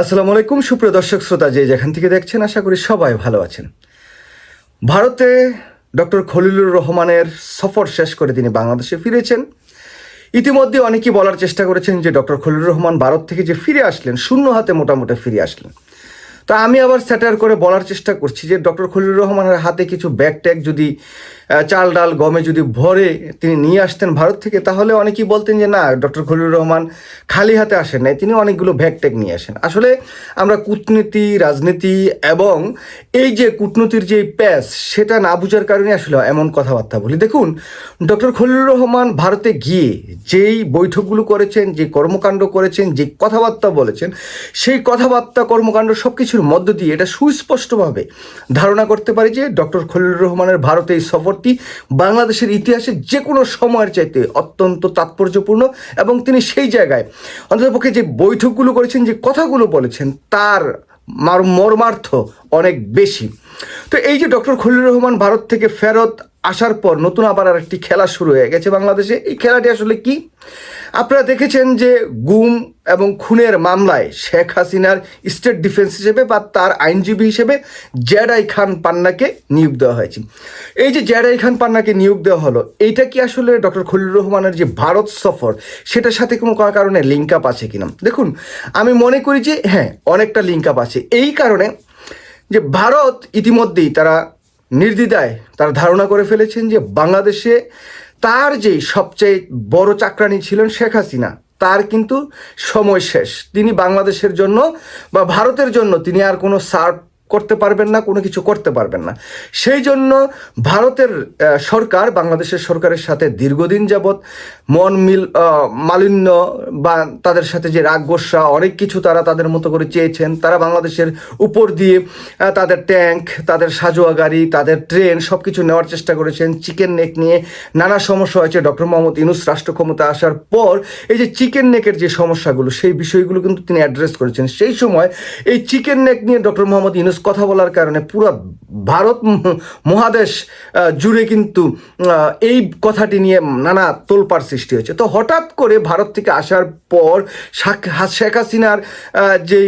আসসালামু আলাইকুম, সুপ্রিয় দর্শক শ্রোতা যে যেখান থেকে দেখছেন, আশা করি সবাই ভালো আছেন। ভারতে ডক্টর খলিলুর রহমানের সফর শেষ করে তিনি বাংলাদেশে ফিরেছেন। ইতিমধ্যে অনেকেই বলার চেষ্টা করেছেন যে, ডক্টর খলিলুর রহমান ভারত থেকে যে ফিরে আসলেন, শূন্য হাতে মোটামুটি ফিরে আসলেন। তা আমি আবার স্যাটার করে বলার চেষ্টা করছি যে ডক্টর খলিলুর রহমানের হাতে কিছু ব্যাগ ট্যাগ যদি চাল ডাল গমে যদি ভরে তিনি নিয়ে আসতেন ভারত থেকে, তাহলে অনেকেই বলতেন যে না, ডক্টর খলিলুর রহমান খালি হাতে আসেন নাই, তিনি অনেকগুলো ব্যাগ ট্যাগ নিয়ে আসেন। আসলে আমরা কূটনীতি, রাজনীতি এবং এই যে কূটনীতির যে প্যাস সেটা না বুঝার কারণে আসলে এমন কথাবার্তা বলি। দেখুন, ডক্টর খলিলুর রহমান ভারতে গিয়ে যেই বৈঠকগুলো করেছেন, যে কর্মকাণ্ড করেছেন, যে কথাবার্তা বলেছেন, সেই কথাবার্তা, কর্মকাণ্ড সব কিছুর মধ্য দিয়ে এটা সুস্পষ্টভাবে ধারণা করতে পারি যে ডক্টর খলিল রহমানের ভারতে এই সফরটি বাংলাদেশের ইতিহাসে যে কোনো সময়ের চাইতে অত্যন্ত তাৎপর্যপূর্ণ এবং তিনি সেই জায়গায় অন্ততপক্ষে যে বৈঠকগুলো করেছেন, যে কথাগুলো বলেছেন, তার মর্মার্থ অনেক বেশি। তো এই যে ডক্টর খলিলুর রহমান ভারত থেকে ফেরত আসার পর নতুন আবার আর একটি খেলা শুরু হয়ে গেছে বাংলাদেশে। এই খেলাটি আসলে কি? আপনারা দেখেছেন যে গুম এবং খুনের মামলায় শেখ হাসিনার স্টেট ডিফেন্স হিসেবে বা তার আইনজীবী হিসেবে জেডাই খান পান্নাকে নিয়োগ দেওয়া হয়েছে। এই যে জেডাই খান পান্নাকে নিয়োগ দেওয়া হলো এইটা কি আসলে ডক্টর খলিলুর রহমানের যে ভারত সফর, সেটার সাথে কোনো কারণে লিঙ্ক আপ আছে কিনা? দেখুন, আমি মনে করি যে হ্যাঁ অনেকটা লিঙ্ক আপ আছে। এই কারণে যে ভারত ইতিমধ্যেই তারা নির্দ্বিধায় তারা ধারণা করে ফেলেছেন যে বাংলাদেশে তার যে সবচেয়ে বড় চাকরানি ছিলেন শেখ হাসিনা, তার কিন্তু সময় শেষ। তিনি বাংলাদেশের জন্য বা ভারতের জন্য তিনি আর কোনো সার্ভ করতে পারবেন না, কোনো কিছু করতে পারবেন না। সেই জন্য ভারতের সরকার, বাংলাদেশের সরকারের সাথে দীর্ঘদিন যাবৎ মন মিল মালিন্য বা তাদের সাথে যে রাগ, গোসা, অনেক কিছু তারা তাদের মতো করে চেয়েছেন। তারা বাংলাদেশের উপর দিয়ে তাদের ট্যাঙ্ক, তাদের সাজোয়া গাড়ি, তাদের ট্রেন সব কিছু নেওয়ার চেষ্টা করেছেন। চিকেন নেক নিয়ে নানা সমস্যা হয়েছে। ডক্টর মোহাম্মদ ইনুস রাষ্ট্র ক্ষমতা আসার পর এই যে চিকেন নেকের যে সমস্যাগুলো, সেই বিষয়গুলো কিন্তু তিনি অ্যাড্রেস করেছেন। সেই সময় এই চিকেন নেক নিয়ে ডক্টর মোহাম্মদ ইনুস কথা বলার কারণে পুরো ভারত মহাদেশ জুড়ে কিন্তু এই কথাটি নিয়ে নানা তোলপাড় সৃষ্টি হয়েছে। তো হঠাৎ করে ভারত থেকে আসার পর শেখ হাসিনার যেই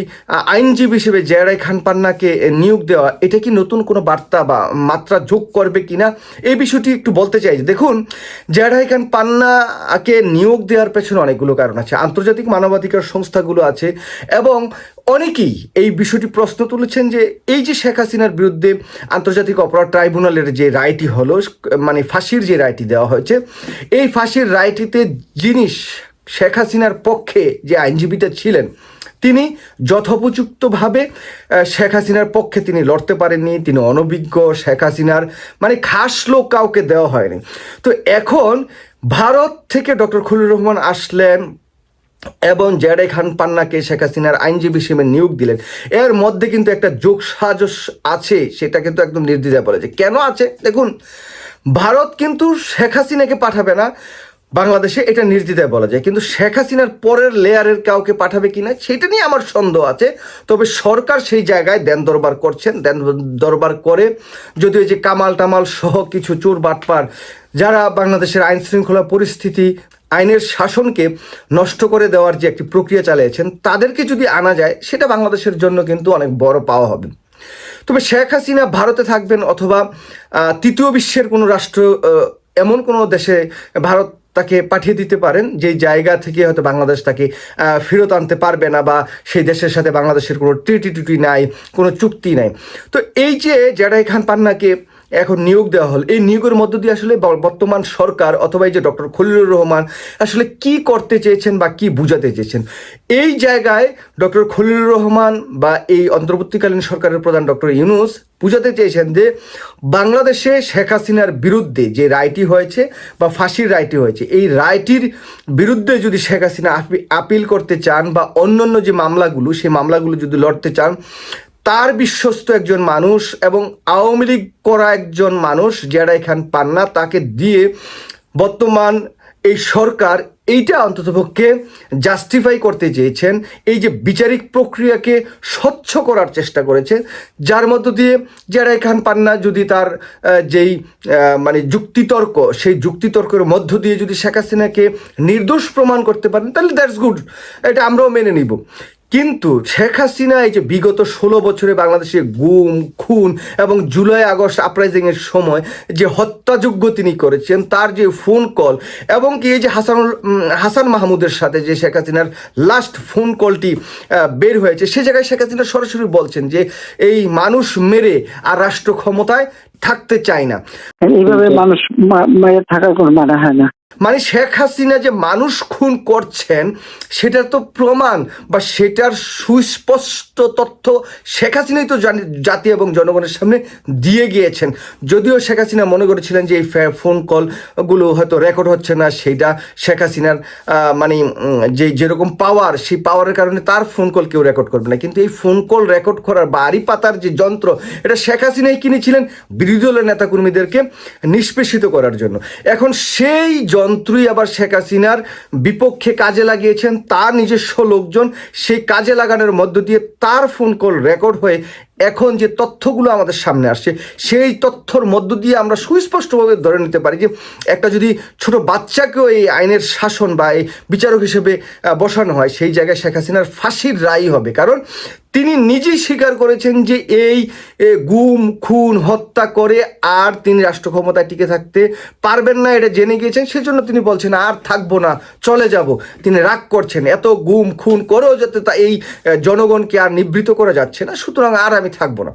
আইনজীবী হিসেবে জয়রাই খান পান্নাকে নিয়োগ দেওয়া, এটা কি নতুন কোনো বার্তা বা মাত্রা যোগ করবে কিনা এই বিষয়টি একটু বলতে চাই দেখুন, জয়রাই খান পান্নাকে নিয়োগ দেওয়ার পেছনে অনেকগুলো কারণ আছে। আন্তর্জাতিক মানবাধিকার সংস্থাগুলো আছে এবং অনেকেই এই বিষয়টি প্রশ্ন তুলেছেন যে এই যে শেখ হাসিনার বিরুদ্ধে আন্তর্জাতিক অপরাধ ট্রাইব্যুনালের যে রায়টি হলো মানে ফাঁসির যে রায়টি দেওয়া হয়েছে, এই ফাঁসির রায়টিতে যিনি শেখ হাসিনার পক্ষে যে আইনজীবীটা ছিলেন, তিনি যথোপযুক্তভাবে শেখ হাসিনার পক্ষে তিনি লড়তে পারেননি, তিনি অনভিজ্ঞ, শেখ হাসিনার মানে খাস লোক কাউকে দেওয়া হয়নি। তো এখন ভারত থেকে ডক্টর খলিল রহমান আসলেন এবং জেডাই খান পান্নাকে শেখ হাসিনার আইনজীবী হিসেবে নিয়োগ দিলেন। এর মধ্যে কিন্তু একটা যোগ সাজস আছে, সেটা কিন্তু একদম নির্দ্বিধায় বলা যায়। কেন আছে? দেখুন, ভারত কিন্তু শেখ হাসিনাকে পাঠাবে না, বাংলাদেশে এটা নির্দ্বিধায় বলা যায়। কিন্তু শেখ হাসিনার পরের লেয়ারের কাউকে পাঠাবে কিনা সেটা নিয়ে আমার সন্দেহ আছে। তবে সরকার সেই জায়গায় দেন দরবার করছেন, দেন দরবার করে যদিও যে কামাল টামাল সহ কিছু চোর বাটপার যারা বাংলাদেশের আইন শৃঙ্খলা পরিস্থিতি আইনের শাসনকে নষ্ট করে দেওয়ার যে একটি প্রক্রিয়া চালিয়েছেন, তাদেরকে যদি আনা যায়, সেটা বাংলাদেশের জন্য কিন্তু অনেক বড় পাওয়া হবে। তবে শেখ হাসিনা ভারতে থাকবেন অথবা তৃতীয় বিশ্বের কোনো রাষ্ট্র এমন কোনো দেশে ভারত তাকে পাঠিয়ে দিতে পারেন যেই জায়গা থেকে হয়তো বাংলাদেশ তাকে ফেরত আনতে পারবে না বা সেই দেশের সাথে বাংলাদেশের কোনো ট্রিটি টুটি নাই, কোনো চুক্তি নাই। তো এই যে জেডাই খান পান্নাকে এখন নিয়োগ দেওয়া হল। এই নিয়োগের মধ্য দিয়ে আসলে বর্তমান সরকার অথবা এই যে ডক্টর খলিলুর রহমান আসলে কি করতে চেয়েছেন বা কি বুঝাতে চেয়েছেন? এই জায়গায় ডক্টর খলিলুর রহমান বা এই অন্তর্বর্তীকালীন সরকারের প্রধান ডক্টর ইউনুস বুঝাতে চেয়েছেন যে বাংলাদেশে শেখ হাসিনার বিরুদ্ধে যে রায়টি হয়েছে বা ফাঁসির রায়টি হয়েছে, এই রায়টির বিরুদ্ধে যদি শেখ হাসিনা আপিল করতে চান বা অন্যান্য যে মামলাগুলো, সেই মামলাগুলো যদি লড়তে চান তার বিশ্বস্ত একজন মানুষ এবং আওয়ামী লীগ করা একজন মানুষ জেডাই খান পান্না তাকে দিয়ে বর্তমান এই সরকার এইটা অন্ততপক্ষে জাস্টিফাই করতে চেয়েছেন। এই যে বিচারিক প্রক্রিয়াকে স্বচ্ছ করার চেষ্টা করেছে, যার মধ্য দিয়ে জেরাই খান পান্না যদি তার যেই মানে যুক্তিতর্ক, সেই যুক্তিতর্কের মধ্য দিয়ে যদি শেখ হাসিনাকে নির্দোষ প্রমাণ করতে পারেন, তাহলে দ্যাটস গুড এটা আমরাও মেনে নিব। কিন্তু শেখ হাসিনা এই যে বিগত ষোলো বছরে বাংলাদেশে গুম, খুন এবং জুলাই আগস্ট আপরাইজিংয়ের সময় যে হত্যাযোগ্য তিনি করেছেন, তার যে ফোন কল এবং কি এই যে হাসানুল হাসান মাহমুদের সাথে যে শেখ হাসিনার লাস্ট ফোন কলটি বের হয়েছে, সে জায়গায় শেখ হাসিনা সরাসরি বলছেন যে এই মানুষ মেরে আর রাষ্ট্র ক্ষমতায় থাকতে চায় না। এইভাবে মানুষ থাকার কোনো মানে হয় না। মানে শেখ হাসিনা যে মানুষ খুন করছেন, সেটার তো প্রমাণ বা সেটার সুস্পষ্ট তথ্য শেখ হাসিনাই তো জাতি এবং জনগণের সামনে দিয়ে গিয়েছেন। যদিও শেখ হাসিনা মনে করেছিলেন যে এই ফোন কলগুলো হয়তো রেকর্ড হচ্ছে না সেইটা শেখ হাসিনার মানে যে যেরকম পাওয়ার সেই পাওয়ারের কারণে তার ফোন কল কেউ রেকর্ড করবে না। কিন্তু এই ফোন কল রেকর্ড করার বা আড়ি পাতার যে যন্ত্র, এটা শেখ হাসিনাই কিনেছিলেন বিরোধী দলের নেতাকর্মীদেরকে নিষ্পেষিত করার জন্য। এখন সেই যন্ত্রই আবার শেখ হাসিনার বিপক্ষে কাজে লাগিয়েছেন, তার নিজস্ব লোকজন সেই কাজে লাগানোর মধ্য দিয়ে তার ফোন কল রেকর্ড হয়ে এখন যে তথ্যগুলো আমাদের সামনে আসছে, সেই তথ্যর মধ্য দিয়ে আমরা সুস্পষ্টভাবে ধরে নিতে পারি যে একটা যদি ছোট বাচ্চাকেও এই আইনের শাসন বা এই বিচারক হিসেবে বসানো হয়, সেই জায়গায় শেখ হাসিনার ফাঁসির রায় হবে। কারণ তিনি নিজেই স্বীকার করেছেন যে এই গুম, খুন, হত্যা করে আর তিনি রাষ্ট্র ক্ষমতায় টিকে থাকতে পারবেন না, এটা জেনে গিয়েছেন। সেজন্য তিনি বলছেন, আর থাকব না, চলে যাব। তিনি রাগ করছেন, এত গুম, খুন করেও যাতে তা এই জনগণকে আর নিবৃত করা যাচ্ছে না, সুতরাং আর আমি থাকব না।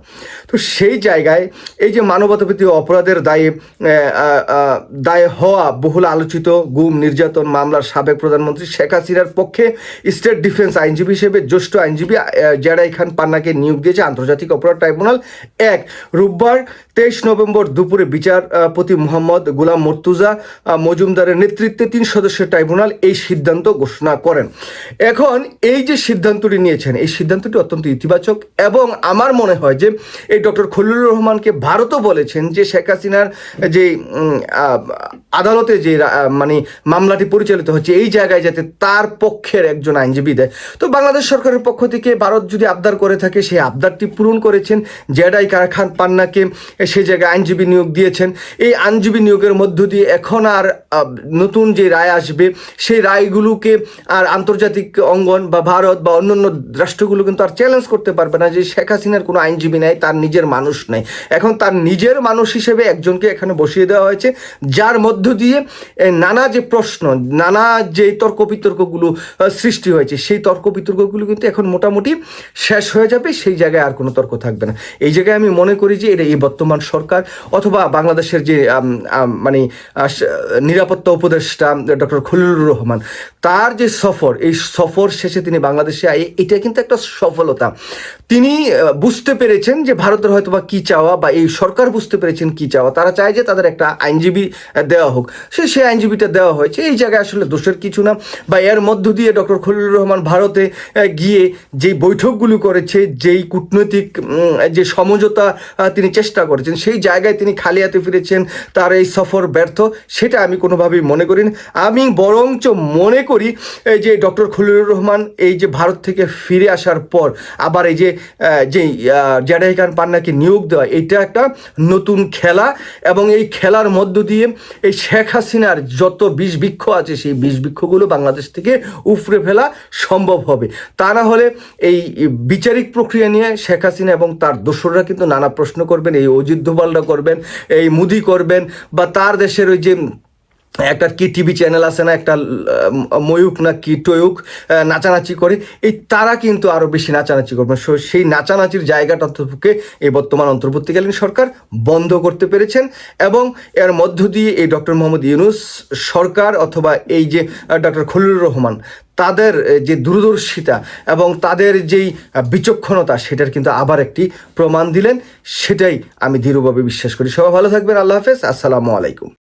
তো সেই জায়গায় এই যে মানবতাবিধি অপরাধের দায়ে দায়ে হওয়া বহুল আলোচিত গুম, নির্যাতন মামলার সাবেক প্রধানমন্ত্রী শেখ হাসিনার পক্ষে স্টেট ডিফেন্স আইনজীবী হিসেবে জ্যেষ্ঠ আইনজীবী জেরাই খান পান্নাকে নিয়োগ দিয়েছে আন্তর্জাতিক অপরাধ ট্রাইব্যুনাল। এক রোববার তেইশ নভেম্বর দুপুরে বিচারপতি মোহাম্মদ গোলাম মর্তুজা মজুমদারের নেতৃত্বে তিন সদস্যের ট্রাইব্যুনাল এই সিদ্ধান্ত ঘোষণা করেন। এখন এই যে সিদ্ধান্তটি নিয়েছেন, এই সিদ্ধান্তটি অত্যন্ত ইতিবাচক এবং আমার মনে হয় যে এই ডক্টর খলিলুর রহমানকে ভারতও বলেছেন যে শেখ হাসিনার যে আদালতে যে মানে মামলাটি পরিচালিত হচ্ছে, এই জায়গায় যাতে তার পক্ষের একজন আইনজীবী দেয়। তো বাংলাদেশ সরকারের পক্ষ থেকে ভারত যদি আবদার করে থাকে, সেই আবদারটি পূরণ করেছেন জেডাই খান পান্নাকে। সেই জায়গায় আইনজীবী নিয়োগ দিয়েছেন। এই আইনজীবী নিয়োগের মধ্য দিয়ে এখন আর নতুন যে রায় আসবে, সেই রায়গুলোকে আর আন্তর্জাতিক অঙ্গন বা ভারত বা অন্যান্য রাষ্ট্রগুলো কিন্তু আর চ্যালেঞ্জ করতে পারবে না যে শেখ হাসিনার কোনো আইনজীবী নাই, তার নিজের মানুষ নাই। এখন তার নিজের মানুষ হিসেবে একজনকে এখানে বসিয়ে দেওয়া হয়েছে, যার মধ্য দিয়ে নানা যে প্রশ্ন, নানা যে তর্ক বিতর্কগুলো সৃষ্টি হয়েছে, সেই তর্ক বিতর্কগুলো কিন্তু এখন মোটামুটি শেষ হয়ে যাবে, সেই জায়গায় আর কোনো তর্ক থাকবে না। এই জায়গায় আমি মনে করি যে এটা এই বর্তমান সরকার অথবা বাংলাদেশের যে মানে নিরাপত্তা উপদেষ্টা, ডক্টর খলিলুর রহমান, তার যে সফর, এই সফর শেষে তিনি বাংলাদেশে আই এটা কিন্তু একটা সফলতা। তিনি বুঝতে পেরেছেন যে ভারতের হয়তো বা কী চাওয়া বা এই সরকার বুঝতে পেরেছেন কী চাওয়া, তারা চায় যে তাদের একটা আইনজীবী দেওয়া হোক। সে সেই আইনজীবীটা দেওয়া হয়েছে, এই জায়গায় আসলে দোষের কিছু না। বা এর মধ্য দিয়ে ডক্টর খলিলুর রহমান ভারতে গিয়ে যেই বৈঠকগুলো করেছে, যেই কূটনৈতিক যে সমঝোতা তিনি চেষ্টা করেছেন সেই জায়গায় তিনি খালি হাতে ফিরেছেন, তার এই সফর ব্যর্থ, সেটা আমি কোনোভাবেই মনে করি না আমি বরঞ্চ মনে করি, এই যে ডক্টর খলিলুর রহমান এই যে ভারত থেকে ফিরে আসার পর, আবার এই যে যে জাডাই খান পান্নাকে নিয়োগ দেওয়া, এটা একটা নতুন খেলা এবং এই খেলার মধ্য দিয়ে এই শেখ হাসিনার যত বিষ বৃক্ষ আছে, সেই বিষ বৃক্ষগুলো বাংলাদেশ থেকে উপড়ে ফেলা সম্ভব হবে। তা না হলে এই বিচারিক প্রক্রিয়া নিয়ে শেখ হাসিনা এবং তার দোসররা কিন্তু নানা প্রশ্ন করবেন, এই দোভালরা করবেন এই মুদি করবেন বা তার দেশের ওই যে একটা কি টিভি চ্যানেল আছে না, একটা ময়ূক না কি টয়ুক নাচানাচি করে, এই তারা কিন্তু আরও বেশি নাচানাচি করবে। সেই নাচানাচির জায়গাটা অন্তর্পক্ষে এই বর্তমান অন্তর্বর্তীকালীন সরকার বন্ধ করতে পেরেছেন এবং এর মধ্য দিয়ে এই ডক্টর মোহাম্মদ ইউনুস সরকার অথবা এই যে ডক্টর খলিলুর রহমান, তাদের যে দূরদর্শিতা এবং তাদের যেই বিচক্ষণতা, সেটার কিন্তু আবার একটি প্রমাণ দিলেন। সেটাই আমি দৃঢ়ভাবে বিশ্বাস করি। সবাই ভালো থাকবেন। আল্লাহ হাফেজ। আসসালামু আলাইকুম।